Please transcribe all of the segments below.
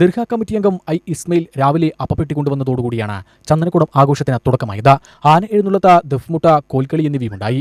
ദീർഘ കമ്മിറ്റി അംഗം ഐ ഇസ്മയിൽ രാവിലെ അപ്പപ്പെട്ടി കൊണ്ടുവന്നതോടുകൂടിയാണ് ചന്ദനക്കുടം ആഘോഷത്തിന് തുടക്കമായത്. ആന എഴുന്നള്ളത്ത് ദഫ്മുട്ട കോൽക്കളി എന്നിവയുമുണ്ടായി.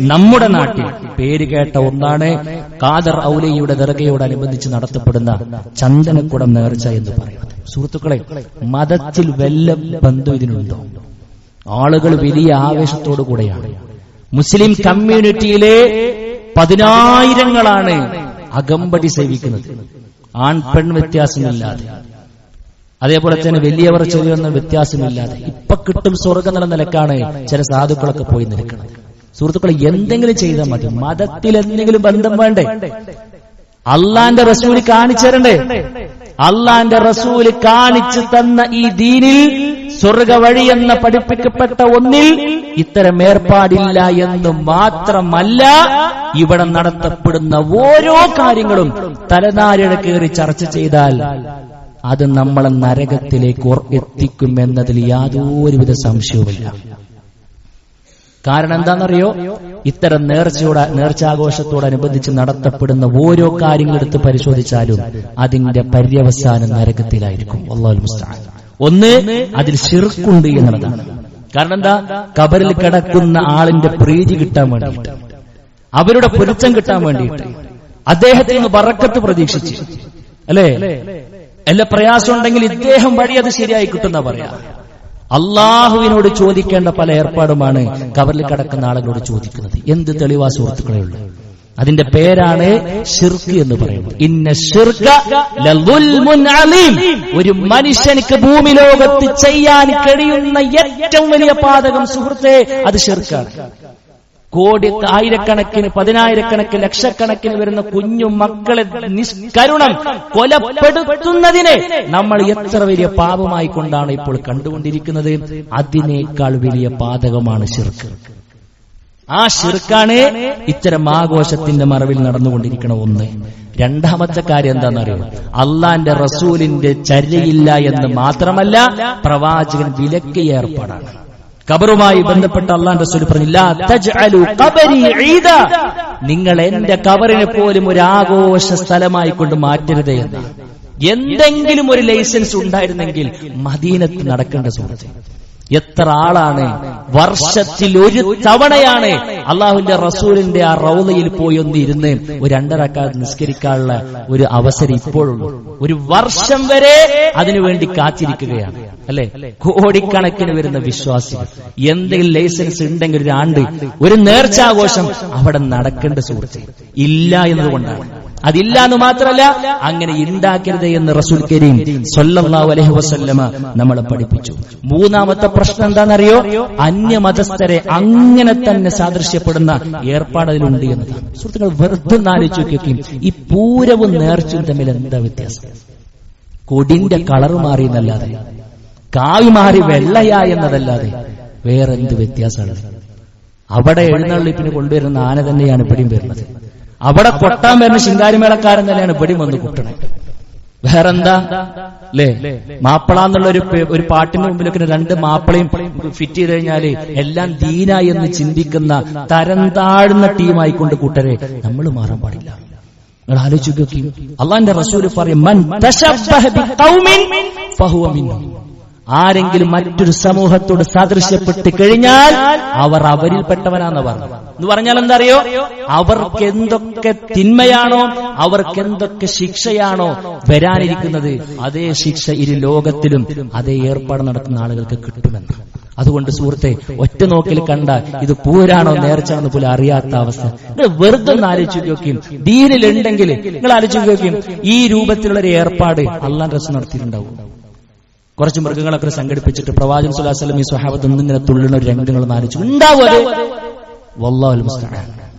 നമ്മുടെ നാട്ടിൽ പേര് കേട്ട ഒന്നാണ് കാദർ ഔലയുടെ ദർഗയോടനുബന്ധിച്ച് നടത്തപ്പെടുന്ന ചന്ദനക്കുടം നേർച്ച എന്ന് പറയുന്നത്. സുഹൃത്തുക്കളെ മതത്തിൽ വല്ല ബന്ധം ഇതിനുണ്ടോ? ആളുകൾ വലിയ ആവേശത്തോടു കൂടെയാണ്. മുസ്ലിം കമ്മ്യൂണിറ്റിയിലെ പതിനായിരങ്ങളാണ് അകമ്പടി സേവിക്കുന്നത്. ആൺ പെൺ വ്യത്യാസമില്ലാതെ. അതേപോലെ തന്നെ വലിയവർ ചെറിയൊന്നും വ്യത്യാസമില്ലാതെ. ഇപ്പൊ കിട്ടും സ്വർഗം എന്ന നിലക്കാണ് ചില സാധുക്കളൊക്കെ പോയി നിൽക്കുന്നത്. സുഹൃത്തുക്കളെ എന്തെങ്കിലും ചെയ്താൽ മതി. മതത്തിൽ എന്തെങ്കിലും ബന്ധം വേണ്ടേ? അള്ളാന്റെ റസൂൽ കാണിച്ചു തരണ്ടേ? അള്ളാന്റെ റസൂൽ കാണിച്ചു തന്ന ഈ ദീനിൽ സ്വർഗ വഴി എന്ന പഠിപ്പിക്കപ്പെട്ട ഒന്നിൽ ഇത്തരം ഏർപ്പാടില്ല എന്ന് മാത്രമല്ല ഇവിടെ നടത്തപ്പെടുന്ന ഓരോ കാര്യങ്ങളും തലനാരിഴ കയറി ചർച്ച ചെയ്താൽ അത് നമ്മളെ നരകത്തിലേക്ക് എത്തിക്കും എന്നതിൽ യാതൊരുവിധ സംശയവുമില്ല. കാരണം എന്താണെന്നറിയോ? ഇത്തരം നേർച്ചയോട് നേർച്ചാഘോഷത്തോടനുബന്ധിച്ച് നടത്തപ്പെടുന്ന ഓരോ കാര്യങ്ങൾ എടുത്ത് പരിശോധിച്ചാലും അതിന്റെ പര്യവസാനം നരകത്തിലായിരിക്കും. ഒന്ന് അതിൽ ശിർക്കുണ്ട് എന്നുള്ളതാണ്. കാരണം എന്താ? കബറിൽ കിടക്കുന്ന ആളിന്റെ പ്രീതി കിട്ടാൻ വേണ്ടിയിട്ട് അവരുടെ പൊരുത്തം കിട്ടാൻ വേണ്ടിയിട്ട് അദ്ദേഹത്തിൽ നിന്ന് ബറക്കത്ത് പ്രതീക്ഷിച്ചു അല്ലേ? എല്ലാ പ്രയാസം ഉണ്ടെങ്കിൽ ഇദ്ദേഹം വഴി അത് ശരിയായി കിട്ടുന്ന പറയാ. അള്ളാഹുവിനോട് ചോദിക്കേണ്ട പല ഏർപ്പാടുമാണ് കവറിൽ കിടക്കുന്ന ആളുകളോട് ചോദിക്കുന്നത്. എന്ത് തെളിവാ സുഹൃത്തുക്കളെ ഉള്ളു? അതിന്റെ പേരാണ് ഷിർക്ക് എന്ന് പറയുന്നത്. ഇന്ന. ഒരു മനുഷ്യനിക്ക് ഭൂമി ലോകത്ത് ചെയ്യാൻ കഴിയുന്ന ഏറ്റവും വലിയ പാതകം സുഹൃത്തെ അത് ഷിർക്കാണ് കോടി ആയിരക്കണക്കിന് പതിനായിരക്കണക്കിന് ലക്ഷക്കണക്കിന് വരുന്ന കുഞ്ഞു മക്കളെ നിഷ്കരുണം കൊലപ്പെടുത്തുന്നതിനെ നമ്മൾ എത്ര വലിയ പാപമായി കൊണ്ടാണ് ഇപ്പോൾ കണ്ടുകൊണ്ടിരിക്കുന്നത്? അതിനേക്കാൾ വലിയ പാതകമാണ് ശിർക്ക്. ആ ശിർക്കാണ് ഇത്തരം ആഘോഷത്തിന്റെ മറവിൽ നടന്നുകൊണ്ടിരിക്കണ ഒന്ന്. രണ്ടാമത്തെ കാര്യം എന്താണെന്നറിയോ? അള്ളാന്റെ റസൂലിന്റെ ചര്യയില്ല എന്ന് മാത്രമല്ല പ്രവാചകൻ വിലക്കിയ ഏർപ്പാടാണ്. കബറുമായി ബന്ധപ്പെട്ട അള്ളാന്റെ റസൂൽ പറഞ്ഞില്ല നിങ്ങൾ എന്റെ കബറിനെ പോലും ഒരു ആഘോഷ സ്ഥലമായി കൊണ്ട് മാറ്റരുത് എന്ന്. എന്തെങ്കിലും ഒരു ലൈസൻസ് ഉണ്ടായിരുന്നെങ്കിൽ മദീനത്ത് നടക്കേണ്ട സുഹൃത്ത്. എത്ര ആളാണ്? വർഷത്തിൽ ഒരു തവണയാണ് അള്ളാഹുന്റെ റസൂലിന്റെ ആ റൗലയിൽ പോയി ഒന്ന് ഇരുന്ന് ഒരു രണ്ടരക്കാർ നിസ്കരിക്കാനുള്ള ഒരു അവസരം ഇപ്പോഴുള്ളൂ ഒരു വർഷം വരെ അതിനുവേണ്ടി കാത്തിരിക്കുകയാണ്. അല്ലെ? കോടിക്കണക്കിന് വരുന്ന വിശ്വാസികൾ. എന്തെങ്കിലും ലൈസൻസ് ഉണ്ടെങ്കിൽ ഒരു ആണ്ട് ഒരു നേർച്ചാഘോഷം അവിടെ നടക്കേണ്ട സുഹൃത്ത്. ഇല്ല എന്നതുകൊണ്ടാണ്. അതില്ല എന്ന് മാത്രമല്ല അങ്ങനെ ഉണ്ടാക്കരുത് എന്ന് റസൂൽ കരീം സൊല്ലാ അലൈഹി വസല്ലമ നമ്മളെ പഠിപ്പിച്ചു. മൂന്നാമത്തെ പ്രശ്നം എന്താണെന്നറിയോ? അന്യമതസ്ഥരെ അങ്ങനെ തന്നെ സാദൃശ്യപ്പെടുന്ന ഏർപ്പാട് എന്ന് സുഹൃത്തുക്കൾ വെറുതെ ആലോചിച്ച് നോക്കിയൊക്കെയും ഈ പൂരവും നേർച്ചയും തമ്മിൽ എന്താ വ്യത്യാസം? കൊടിന്റെ കളർ മാറി എന്നല്ലാതെ കാവി മാറി വെള്ളയാ എന്നതല്ലാതെ വേറെന്ത് വ്യത്യാസമാണ്? അവിടെ എഴുന്നള്ളിപ്പിന് കൊണ്ടുവരുന്ന ആന തന്നെയാണ് ഇപ്പോഴും വരുന്നത്. അവിടെ കൊട്ടാൻ വരുന്ന ശിങ്കാരിമേളക്കാരൻ തന്നെയാണ് ഇവിടെ വന്ന് കുട്ടണേ. വേറെന്താ? അല്ലേ മാപ്പിള എന്നുള്ള ഒരു ഒരു പാട്ടിന് മുമ്പിലൊക്കെ രണ്ട് മാപ്പിളയും ഫിറ്റ് ചെയ്ത് കഴിഞ്ഞാൽ എല്ലാം ദീന എന്ന് ചിന്തിക്കുന്ന തരം താഴ്ന്ന ടീമായിക്കൊണ്ട് കൂട്ടരെ നമ്മൾ മാറാൻ പാടില്ല. നിങ്ങൾ ആലോചിക്കും അള്ളാന്റെ റസൂര് പറയും ആരെങ്കിലും മറ്റൊരു സമൂഹത്തോട് സാദൃശ്യപ്പെട്ട് കഴിഞ്ഞാൽ അവർ അവരിൽപ്പെട്ടവനാന്ന് പറഞ്ഞു. എന്ന് പറഞ്ഞാൽ എന്തറിയോ? അവർക്ക് എന്തൊക്കെ തിന്മയാണോ അവർക്ക് എന്തൊക്കെ ശിക്ഷയാണോ വരാനിരിക്കുന്നത് അതേ ശിക്ഷ ഇരു ലോകത്തിലും അതേ ഏർപ്പാട് നടക്കുന്ന ആളുകൾക്ക് കിട്ടുമെന്ന്. അതുകൊണ്ട് സുഹൃത്തെ ഒറ്റ നോക്കിൽ കണ്ട ഇത് പൂരാണോ നേർച്ചാണെന്ന് പോലും അറിയാത്ത അവസ്ഥ. നിങ്ങൾ വെറുതെ ഒന്ന് ആലോചിച്ച് നോക്കിയും ദീനിലുണ്ടെങ്കിൽ നിങ്ങൾ ആലോചിച്ച് നോക്കിയും ഈ രൂപത്തിലുള്ള ഒരു ഏർപ്പാട് അള്ളാൻ രസം നടത്തിയിട്ടുണ്ടാവും. കുറച്ച് മൃഗങ്ങളൊക്കെ സംഘടിപ്പിച്ചിട്ട് പ്രവാചകൻ സുലാസ്ലം ഈ സ്വഹാബത്ത് ഇങ്ങനെ തുള്ളുന്ന ഒരു രംഗങ്ങൾ ആലോചിച്ചു. ഉണ്ടാവും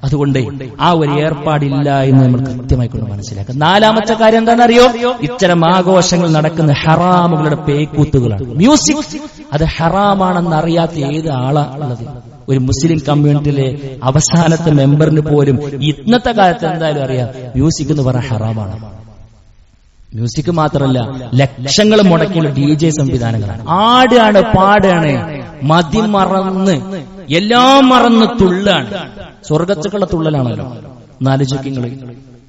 അതുകൊണ്ട് ആ ഒരു ഏർപ്പാടില്ല എന്ന് നമ്മൾ കൃത്യമായി കൊണ്ട് മനസ്സിലാക്കാം. നാലാമത്തെ കാര്യം എന്താണെന്നറിയോ? ഇത്തരം ആഘോഷങ്ങൾ നടക്കുന്ന ഹറാമുകളുടെ പേക്കൂത്തുകളാണ്. മ്യൂസിക്. അത് ഹറാമാണെന്ന് അറിയാത്ത ഏത് ആളാ ഉള്ളത്? ഒരു മുസ്ലിം കമ്മ്യൂണിറ്റിയിലെ അവസാനത്തെ മെമ്പറിന് പോലും ഇന്നത്തെ കാലത്ത് എന്തായാലും അറിയാം മ്യൂസിക് എന്ന് പറഞ്ഞാൽ ഹറാമാണ്. മ്യൂസിക് മാത്രമല്ല ലക്ഷങ്ങൾ മുടക്കിയുള്ള ഡി ജെ സംവിധാനങ്ങളാണ്. ആടാണ് പാടാണ്. മതി മറന്ന് എല്ലാം മറന്ന് തുള്ളാണ്. സ്വർഗത്തുക്കളുടെ തുള്ളലാണല്ലോ. നാല് ചുക്കിങ്ങൾ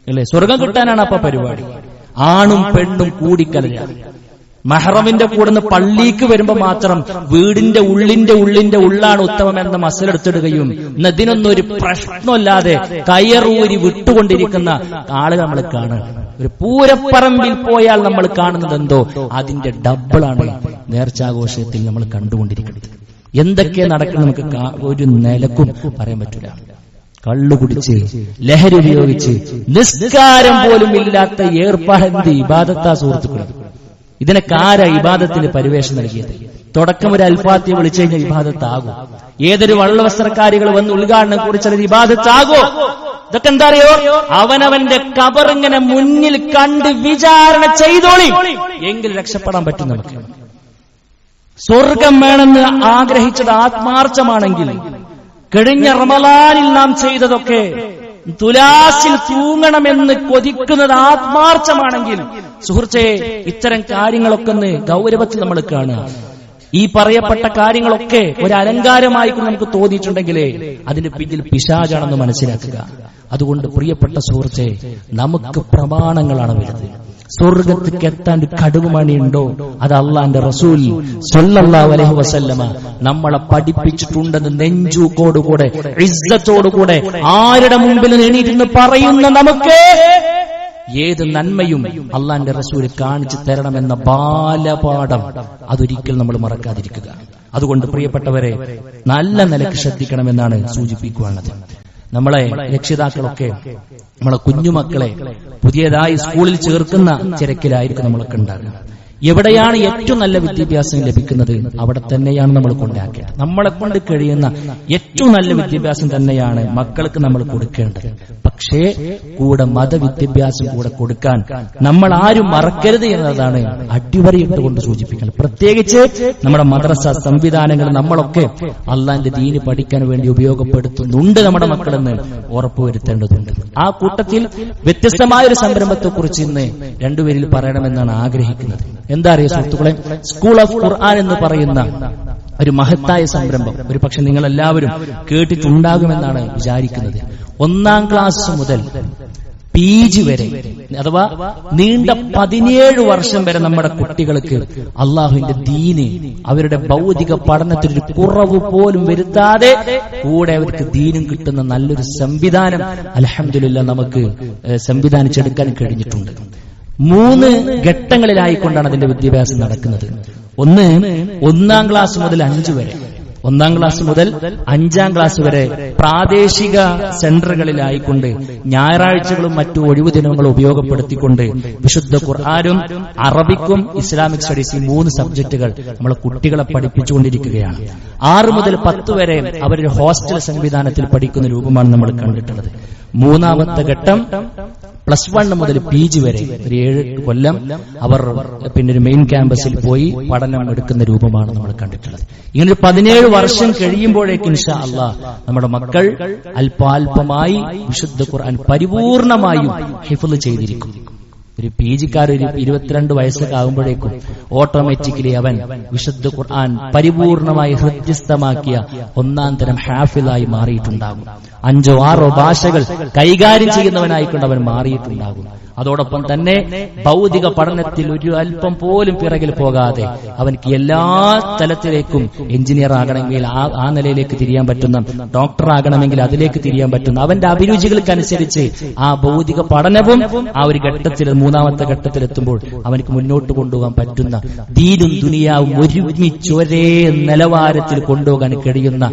അല്ലേ? സ്വർഗം കിട്ടാനാണ് അപ്പൊ പരിപാടി. ആണും പെണ്ണും കൂടിക്കലരാണ് മെഹറമിന്റെ കൂടെ നിന്ന് പള്ളിക്ക് വരുമ്പോൾ മാത്രം വീടിന്റെ ഉള്ളിന്റെ ഉള്ളിന്റെ ഉള്ളാണ് ഉത്തമം എന്ന മസലെടുത്തിടുകയും എന്നതിനൊന്നും ഒരു പ്രശ്നമില്ലാതെ കയറൂരി വിട്ടുകൊണ്ടിരിക്കുന്ന ആളുകൾ നമ്മൾ കാണുക. ഒരു പൂരപ്പറമ്പിൽ പോയാൽ നമ്മൾ കാണുന്നത് എന്തോ? അതിന്റെ ഡബിളാണ് നേർച്ചാഘോഷത്തിൽ നമ്മൾ കണ്ടുകൊണ്ടിരിക്കുന്നത്. എന്തൊക്കെ നടക്കുന്ന നമുക്ക് ഒരു നിലക്കും പറയാൻ പറ്റില്ല കള്ളു കുടിച്ച് ലഹരി ഉപയോഗിച്ച് നിസ്കാരം പോലും ഇല്ലാത്ത ഏർപ്പാടെന്ത് ഇബാദത്താ സുഹൃത്തുക്കൾ ഇതിനൊക്കെ ആരാ ഇബാദത്തിന് പരിവേഷം നൽകിയത്? തുടക്കം ഒരു അൽഫാത്തി വിളിച്ചു കഴിഞ്ഞാൽ ഇബാദത്താകും. ഏതൊരു വള്ളവസ്ത്രക്കാരികൾ വന്ന് ഉദ്ഘാടനം കുറിച്ചത് ഇബാദത്താകോ. ഇതൊക്കെ എന്താ അറിയോ? അവനവന്റെ കബറിങ്ങനെ മുന്നിൽ കണ്ട് വിചാരണ ചെയ്തോളി. എങ്കിൽ രക്ഷപ്പെടാൻ പറ്റും നമുക്ക്. സ്വർഗം വേണമെന്ന് ആഗ്രഹിച്ചത് ആത്മാർത്ഥമാണെങ്കിൽ കഴിഞ്ഞ റമലാനിൽ നാം ചെയ്തതൊക്കെ തുലാസിൽ തൂങ്ങണമെന്ന് കൊതിക്കുന്നത് ആത്മാർത്ഥമാണെങ്കിൽ സുഹൃത്തെ ഇത്തരം കാര്യങ്ങളൊക്കെ ഒന്ന് ഗൗരവത്തിൽ നമ്മൾ കാണുക. ഈ പറയപ്പെട്ട കാര്യങ്ങളൊക്കെ ഒരു അലങ്കാരമായി നമുക്ക് തോന്നിയിട്ടുണ്ടെങ്കിലേ അതിന്റെ പിന്നിൽ പിശാചാണെന്ന് മനസ്സിലാക്കുക. അതുകൊണ്ട് പ്രിയപ്പെട്ട സുഹൃത്തെ നമുക്ക് പ്രമാണങ്ങളാണ് വലുത്. സ്വർഗത്തേക്ക് എത്താൻ കടുകുമണിയുണ്ടോ അത് അള്ളാന്റെ റസൂൽ സല്ലല്ലാഹു അലൈഹി വസല്ലമ നമ്മളെ പഠിപ്പിച്ചിട്ടുണ്ടെന്ന് നെഞ്ചൂക്കോടുകൂടെ ഇസ്സത്തോടുകൂടെ ആരുടെ മുമ്പിൽ എണീറ്റിരുന്ന് പറയുന്ന നമുക്ക് ഏത് നന്മയും അള്ളാന്റെ റസൂൽ കാണിച്ചു തരണമെന്ന ബാലപാഠം അതൊരിക്കൽ നമ്മൾ മറക്കാതിരിക്കുക. അതുകൊണ്ട് പ്രിയപ്പെട്ടവരെ നല്ല നിലയ്ക്ക് ശ്രദ്ധിക്കണമെന്നാണ് സൂചിപ്പിക്കുവാനുള്ളത്. നമ്മളെ രക്ഷിതാക്കളൊക്കെ നമ്മളെ കുഞ്ഞുമക്കളെ പുതിയതായി സ്കൂളിൽ ചേർക്കുന്ന തിരക്കിലായിരിക്കും നമ്മളൊക്കെ ഉണ്ടാകുക. എവിടെയാണ് ഏറ്റവും നല്ല വിദ്യാഭ്യാസം ലഭിക്കുന്നത്? അവിടെ തന്നെയാണ് നമ്മൾ കൊണ്ടാക്കേണ്ടത് നമ്മളെ കൊണ്ട് കഴിയുന്ന ഏറ്റവും നല്ല വിദ്യാഭ്യാസം തന്നെയാണ് മക്കൾക്ക് നമ്മൾ കൊടുക്കേണ്ടത്. പക്ഷേ കൂടെ മതവിദ്യാഭ്യാസം കൂടെ കൊടുക്കാൻ നമ്മൾ ആരും മറക്കരുത് എന്നതാണ് അടിവരയിട്ട് കൊണ്ട് സൂചിപ്പിക്കുന്നത്. പ്രത്യേകിച്ച് നമ്മുടെ മദ്രസ സംവിധാനങ്ങൾ നമ്മളൊക്കെ അള്ളാന്റെ ദീന് പഠിക്കാൻ വേണ്ടി ഉപയോഗപ്പെടുത്തുന്നുണ്ട് നമ്മുടെ മക്കളെന്ന് ഉറപ്പുവരുത്തേണ്ടതുണ്ട്. ആ കൂട്ടത്തിൽ വ്യത്യസ്തമായ ഒരു സംരംഭത്തെക്കുറിച്ച് ഇന്ന് രണ്ടുപേരിൽ പറയണമെന്നാണ് ആഗ്രഹിക്കുന്നത്. എന്താ അറിയോ സുഹൃത്തുക്കളെ? സ്കൂൾ ഓഫ് ഖുർആൻ എന്ന് പറയുന്ന ഒരു മഹത്തായ സംരംഭം. ഒരു പക്ഷെ നിങ്ങൾ എല്ലാവരും കേട്ടിട്ടുണ്ടാകുമെന്നാണ് വിചാരിക്കുന്നത്. ഒന്നാം ക്ലാസ് മുതൽ പി ജി വരെ അഥവാ നീണ്ട പതിനേഴ് വർഷം വരെ നമ്മുടെ കുട്ടികൾക്ക് അള്ളാഹുവിന്റെ ദീന് അവരുടെ ഭൗതിക പഠനത്തിൽ ഒരു കുറവ് പോലും വരുത്താതെ കൂടെ അവർക്ക് ദീനും കിട്ടുന്ന നല്ലൊരു സംവിധാനം അലഹമില്ല നമുക്ക് സംവിധാനിച്ചെടുക്കാൻ കഴിഞ്ഞിട്ടുണ്ട്. മൂന്ന് ഘട്ടങ്ങളിലായിക്കൊണ്ടാണ് അതിന്റെ വിദ്യാഭ്യാസം നടക്കുന്നത്. ഒന്ന് ഒന്നാം ക്ലാസ് മുതൽ അഞ്ചു വരെ. ഒന്നാം ക്ലാസ് മുതൽ അഞ്ചാം ക്ലാസ് വരെ പ്രാദേശിക സെന്ററുകളിലായിക്കൊണ്ട് ഞായറാഴ്ചകളും മറ്റു ഒഴിവു ദിനങ്ങളും ഉപയോഗപ്പെടുത്തിക്കൊണ്ട് വിശുദ്ധ ഖുർആാനും അറബിക്കും ഇസ്ലാമിക് സ്റ്റഡീസ് ഈ മൂന്ന് സബ്ജക്റ്റുകൾ നമ്മൾ കുട്ടികളെ പഠിപ്പിച്ചുകൊണ്ടിരിക്കുകയാണ്. ആറ് മുതൽ പത്ത് വരെ അവരുടെ ഹോസ്റ്റൽ സംവിധാനത്തിൽ പഠിക്കുന്ന രൂപമാണ് നമ്മൾ കണ്ടിട്ടുള്ളത്. മൂന്നാമത്തെ ഘട്ടം പ്ലസ് വൺ മുതൽ പി ജി വരെ ഒരു ഏഴ് കൊല്ലം അവർ പിന്നെ ഒരു മെയിൻ ക്യാമ്പസിൽ പോയി പഠനം എടുക്കുന്ന രൂപമാണ് നമ്മൾ കണ്ടിട്ടുള്ളത്. ഇങ്ങനെ ഒരു പതിനേഴ് വർഷം കഴിയുമ്പോഴേക്കും ഇൻഷാ അള്ളാ നമ്മുടെ മക്കൾ അല്പാൽപമായി വിശുദ്ധ ഖുർആൻ പരിപൂർണമായും ഹിഫുൽ ചെയ്തിരിക്കും. ഒരു പി ജിക്കാർ ഒരു ഇരുപത്തിരണ്ട് വയസ്സൊക്കെ ആകുമ്പോഴേക്കും ഓട്ടോമാറ്റിക്കലി അവൻ വിശുദ്ധ ഖുർആൻ പരിപൂർണമായി ഹൃദ്യസ്ഥമാക്കിയ ഒന്നാം തരം ഹാഫിലായി മാറിയിട്ടുണ്ടാകും. അഞ്ചോ ആറോ ഭാഷകൾ കൈകാര്യം ചെയ്യുന്നവനായിക്കൊണ്ട് അവൻ മാറിയിട്ടുണ്ടാകും. അതോടൊപ്പം തന്നെ ഭൗതിക പഠനത്തിൽ ഒരു അല്പം പോലും പിറകിൽ പോകാതെ അവനക്ക് എല്ലാ തലത്തിലേക്കും എഞ്ചിനീയർ ആകണമെങ്കിൽ ആ നിലയിലേക്ക് തിരിയാൻ പറ്റുന്ന ഡോക്ടർ ആകണമെങ്കിൽ അതിലേക്ക് തിരിയാൻ പറ്റുന്ന അവന്റെ അഭിരുചികൾക്കനുസരിച്ച് ആ ഭൗതിക പഠനവും ആ ഒരു ഘട്ടത്തിൽ മൂന്നാമത്തെ ഘട്ടത്തിലെത്തുമ്പോൾ അവനക്ക് മുന്നോട്ട് കൊണ്ടുപോകാൻ പറ്റുന്ന ദീനും ദുനിയാവും ഒരുമിച്ച് ഒരേ നിലവാരത്തിൽ കൊണ്ടുപോകാൻ കഴിയുന്ന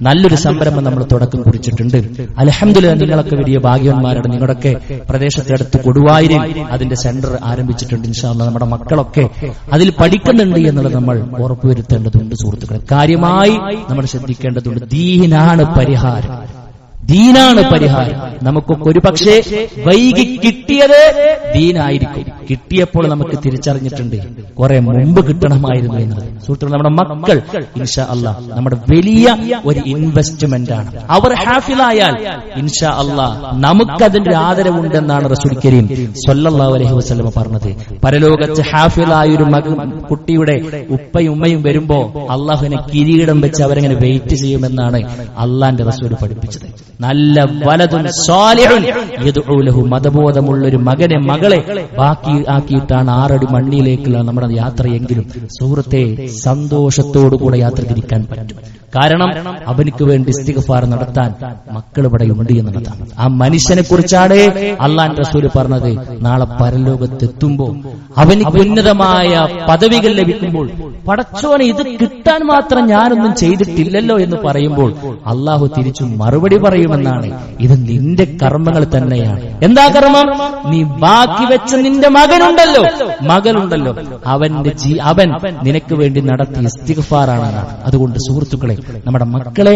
നല്ലൊരു സംരംഭം നമ്മൾ തുടക്കം കുറിച്ചിട്ടുണ്ട്. അലഹമില്ല നിങ്ങളൊക്കെ വലിയ ഭാഗ്യവന്മാരാണ്. നിങ്ങളൊക്കെ പ്രദേശത്തടുത്ത് കൊടുവായൂരിൽ അതിന്റെ സെന്റർ ആരംഭിച്ചിട്ടുണ്ട് ഇൻഷാല്ല നമ്മുടെ മക്കളൊക്കെ. അതിൽ പഠിക്കുന്നുണ്ട് എന്നുള്ളത് നമ്മൾ ഉറപ്പുവരുത്തേണ്ടതുണ്ട് സുഹൃത്തുക്കളെ. കാര്യമായി നമ്മൾ ശ്രദ്ധിക്കേണ്ടതുണ്ട്. ദീനാണ് പരിഹാരം. ദീനാണ് പരിഹാരം. നമുക്കൊക്കെ ഒരു പക്ഷേ വൈകി കിട്ടിയത് ദീനായിരിക്കും. കിട്ടിയപ്പോൾ നമുക്ക് തിരിച്ചറിഞ്ഞിട്ടുണ്ട്. കുറെ മുമ്പ് കിട്ടണമായിരുന്നു എന്നത്. സുഹൃത്തുക്കൾ നമ്മുടെ മക്കൾ ഇൻഷാ അല്ല നമ്മുടെ വലിയ ഒരു ഇൻവെസ്റ്റ്മെന്റ് ആണ് അവർ ഹാഫിലായാൽ ഇൻഷാ അല്ലാ നമുക്കതിന്റെ ആദരവുണ്ടെന്നാണ് റസൂൽ കരീം സൊല്ലാ അലൈഹി വസ്ലമ പറഞ്ഞത്. പരലോകത്ത് ഹാഫിലായ ഒരു മക കുട്ടിയുടെ ഉപ്പയും ഉമ്മയും വരുമ്പോ അള്ളാഹുവിനെ കിരീടം വെച്ച് അവരെങ്ങനെ വെയിറ്റ് ചെയ്യുമെന്നാണ് അള്ളാന്റെ റസൂൽ പഠിപ്പിച്ചത്. നല്ല വലതും സ്വാലിഹുൻ യദ്ഉ മതബോധമുള്ള ഒരു മകനെ മകളെ ബാക്കി ആക്കിയിട്ടാണ് ആറടി മണ്ണിയിലേക്കുള്ള നമ്മുടെ യാത്രയെങ്കിലും സുഹൃത്തെ സന്തോഷത്തോടുകൂടെ യാത്ര തിരിക്കാൻ പറ്റും. കാരണം അവനക്ക് വേണ്ടി ഇസ്തിഗ്ഫാർ നടത്താൻ മക്കൾ ഇവിടെ ഉണ്ട് എന്നുള്ളതാണ്. ആ മനുഷ്യനെ കുറിച്ചാണ് അള്ളാൻ റസൂൽ പറഞ്ഞത്. നാളെ പരലോകത്തെത്തുമ്പോ അവനിക്ക് ഉന്നതമായ പദവികൾ ലഭിക്കുമ്പോൾ പടച്ചോനെ ഇത് കിട്ടാൻ മാത്രം ഞാനൊന്നും ചെയ്തിട്ടില്ലല്ലോ എന്ന് പറയുമ്പോൾ അള്ളാഹു തിരിച്ചു മറുപടി പറയുമെന്നാണ്. ഇത് നിന്റെ കർമ്മങ്ങൾ തന്നെയാണ്. എന്താ കർമ്മം? നീ ബാക്കി വെച്ച നിന്റെ മകനുണ്ടല്ലോ. മകളുണ്ടല്ലോ. അവന്റെ ജീ അവൻ നിനക്ക് വേണ്ടി നടത്തിയ ഇസ്തിഗ്ഫാറാണ് അതുകൊണ്ട് സുഹൃത്തുക്കളെ നമ്മുടെ മക്കളെ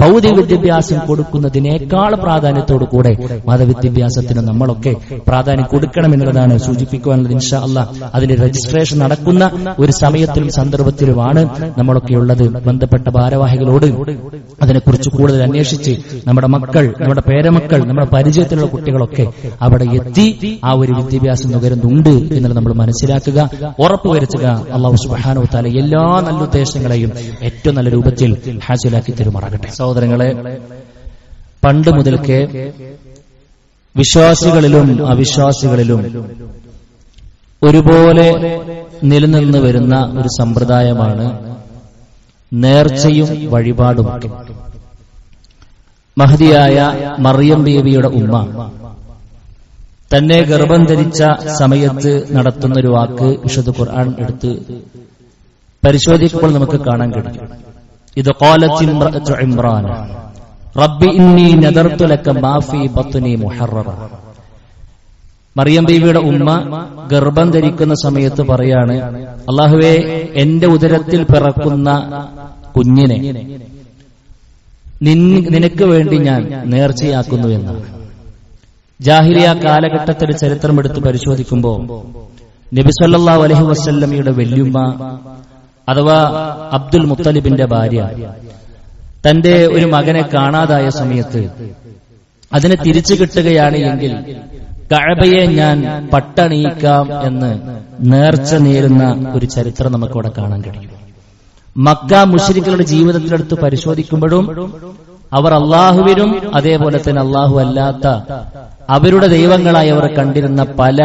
ഭൗതിക വിദ്യാഭ്യാസം കൊടുക്കുന്നതിനേക്കാൾ പ്രാധാന്യത്തോടു കൂടെ മതവിദ്യാഭ്യാസത്തിന് നമ്മളൊക്കെ പ്രാധാന്യം കൊടുക്കണം എന്നുള്ളതാണ് സൂചിപ്പിക്കുവാനുള്ളത്. ഇൻഷാ അല്ല അതിന്റെ രജിസ്ട്രേഷൻ നടക്കുന്ന ഒരു സമയത്തിലും സന്ദർഭത്തിലുമാണ് നമ്മളൊക്കെ ഉള്ളത്. ബന്ധപ്പെട്ട ഭാരവാഹികളോട് അതിനെക്കുറിച്ച് കൂടുതൽ അന്വേഷിച്ച് നമ്മുടെ മക്കൾ നമ്മുടെ പേരമക്കൾ നമ്മുടെ പരിചയത്തിലുള്ള കുട്ടികളൊക്കെ അവിടെ എത്തി ആ ഒരു വിദ്യാഭ്യാസം നുകരുന്നുണ്ട് എന്നുള്ളത് നമ്മൾ മനസ്സിലാക്കുക ഉറപ്പുവരുത്തുക അള്ളാഹു സുബാനോ താല എല്ലാ നല്ല ഉദ്ദേശങ്ങളെയും ഏറ്റവും നല്ല രൂപത്തിൽ ഹാസിലാക്കി തരുമാറാകട്ടെ. സഹോദരങ്ങളെ പണ്ട് മുതൽക്കേ വിശ്വാസികളിലും അവിശ്വാസികളിലും ഒരുപോലെ നിലനിന്ന് വരുന്ന ഒരു സമ്പ്രദായമാണ് നേർച്ചയും വഴിപാടും മഹതിയായ മറിയം ബേബിയുടെ ഉമ്മ തന്നെ ഗർഭം ധരിച്ച സമയത്ത് നടത്തുന്ന ഒരു വാക്ക് വിശുദ്ധ ഖുർആൻ എടുത്ത് പരിശോധിക്കുമ്പോൾ നമുക്ക് കാണാൻ കഴിയും. ഇത് ഇമ്രാൻ. റബ്ബി ഇന്നി നദർത്തു ലക മാ ബത്നി മുഹററ. മറിയം ബീവിയുടെ ഉമ്മ ഗർഭം ധരിക്കുന്ന സമയത്ത് പറയാണ് അള്ളാഹുവെ എന്റെ ഉദരത്തിൽ പിറക്കുന്ന കുഞ്ഞിനെ നിനക്ക് വേണ്ടി ഞാൻ നേർച്ചയാക്കുന്നു എന്നാണ്. ജാഹിലിയ കാലഘട്ടത്തിൽ ചരിത്രം എടുത്ത് പരിശോധിക്കുമ്പോൾ നബിസല്ലാ അലഹി വസ്ല്ലമിയുടെ വല്യുമ്മ അഥവാ അബ്ദുൽ മുത്തലിബിന്റെ ഭാര്യ തന്റെ ഒരു മകനെ കാണാതായ സമയത്ത് അതിനെ തിരിച്ചു കിട്ടുകയാണ് എങ്കിൽ കഴബയെ ഞാൻ പട്ടണിയിക്കാം എന്ന് നേർച്ച നേരുന്ന ഒരു ചരിത്രം നമുക്കവിടെ കാണാൻ കഴിയും. മക്ക മുഷരിക്കളുടെ ജീവിതത്തിലെടുത്ത് പരിശോധിക്കുമ്പോഴും അവർ അള്ളാഹുവിനും അതേപോലെ തന്നെ അള്ളാഹു അല്ലാത്ത അവരുടെ ദൈവങ്ങളായി അവർ കണ്ടിരുന്ന പല